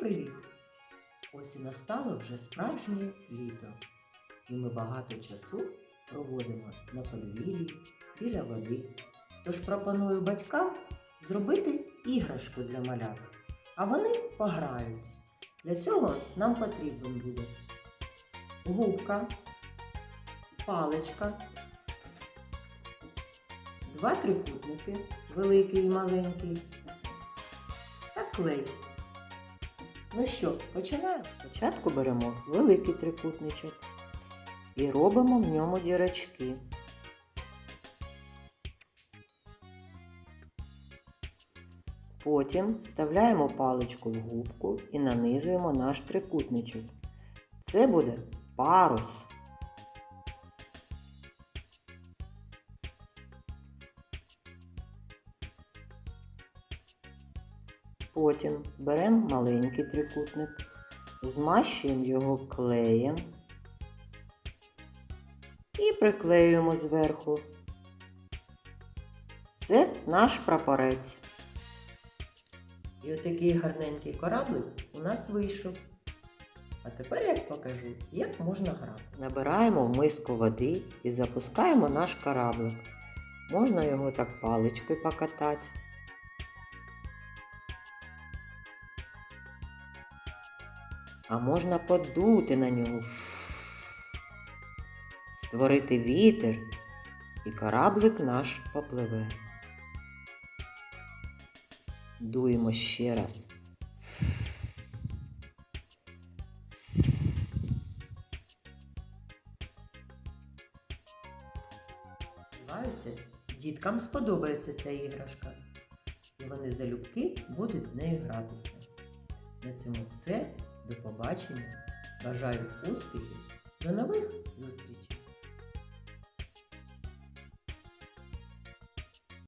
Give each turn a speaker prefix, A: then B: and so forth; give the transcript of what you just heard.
A: Привіт! Ось і настало вже справжнє літо. І ми багато часу проводимо на подвір'ї біля води. Тож пропоную батькам зробити іграшку для малят, а вони пограють. Для цього нам потрібен буде губка, паличка, два трикутники, великий і маленький, та клей. Ну що, починаємо? Спочатку беремо великий трикутничок і робимо в ньому дірочки. Потім вставляємо паличку в губку і нанизуємо наш трикутничок. Це буде парус. Потім беремо маленький трикутник, змащуємо його клеєм і приклеюємо зверху. Це наш прапорець. І отакий гарненький кораблик у нас вийшов. А тепер я покажу, як можна грати. Набираємо в миску води і запускаємо наш кораблик. Можна його так паличкою покатати. А можна подути на нього, створити вітер, і кораблик наш попливе. Дуємо ще раз. Сподіваюся, діткам сподобається ця іграшка. І вони залюбки будуть з нею гратися. На цьому все. До побачення. Бажаю успіхів. До нових зустрічей!